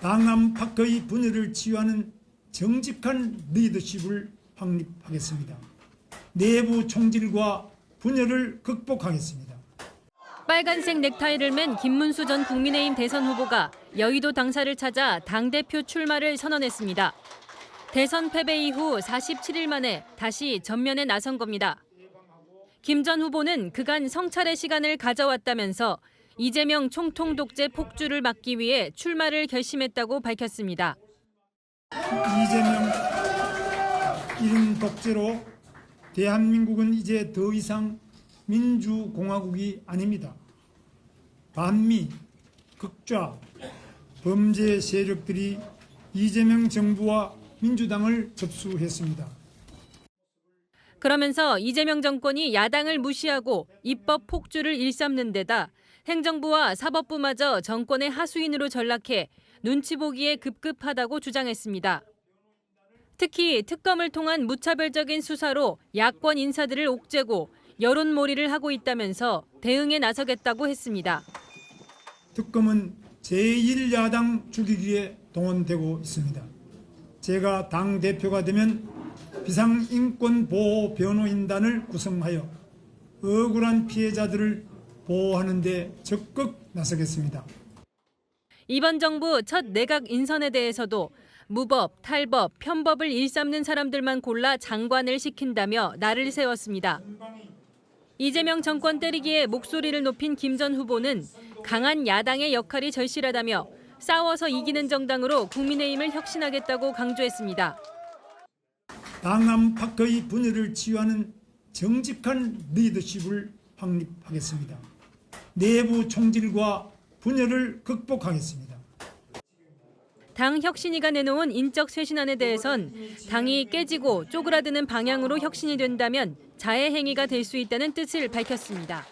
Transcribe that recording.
당 안팎의 분열을 치유하는 정직한 리더십을 확립하겠습니다. 내부 총질과 분열을 극복하겠습니다. 빨간색 넥타이를 맨 김문수 전 국민의힘 대선 후보가 여의도 당사를 찾아 당대표 출마를 선언했습니다. 대선 패배 이후 47일 만에 다시 전면에 나선 겁니다. 김 전 후보는 그간 성찰의 시간을 가져왔다면서 이재명 총통 독재 폭주를 막기 위해 출마를 결심했다고 밝혔습니다. 이재명 이른 독재로 대한민국은 이제 더 이상 민주공화국이 아닙니다. 반미, 극좌, 범죄 세력들이 이재명 정부와 민주당을 접수했습니다. 그러면서 이재명 정권이 야당을 무시하고 입법 폭주를 일삼는 데다 행정부와 사법부마저 정권의 하수인으로 전락해 눈치 보기에 급급하다고 주장했습니다. 특히 특검을 통한 무차별적인 수사로 야권 인사들을 옥죄고 여론몰이를 하고 있다면서 대응에 나서겠다고 했습니다. 특검은 제1야당 죽이기에 동원되고 있습니다. 제가 당 대표가 되면 비상인권보호 변호인단을 구성하여 억울한 피해자들을 보호하는 데 적극 나서겠습니다. 이번 정부 첫 내각 인선에 대해서도 무법, 탈법, 편법을 일삼는 사람들만 골라 장관을 시킨다며 날을 세웠습니다. 이재명 정권 때리기에 목소리를 높인 김 전 후보는 강한 야당의 역할이 절실하다며 싸워서 이기는 정당으로 국민의힘을 혁신하겠다고 강조했습니다. 당 안팎의 분열을 치유하는 정직한 리더십을 확립하겠습니다. 내부 총질과 분열을 극복하겠습니다. 당 혁신위가 내놓은 인적 쇄신안에 대해선 당이 깨지고 쪼그라드는 방향으로 혁신이 된다면 자해 행위가 될 수 있다는 뜻을 밝혔습니다.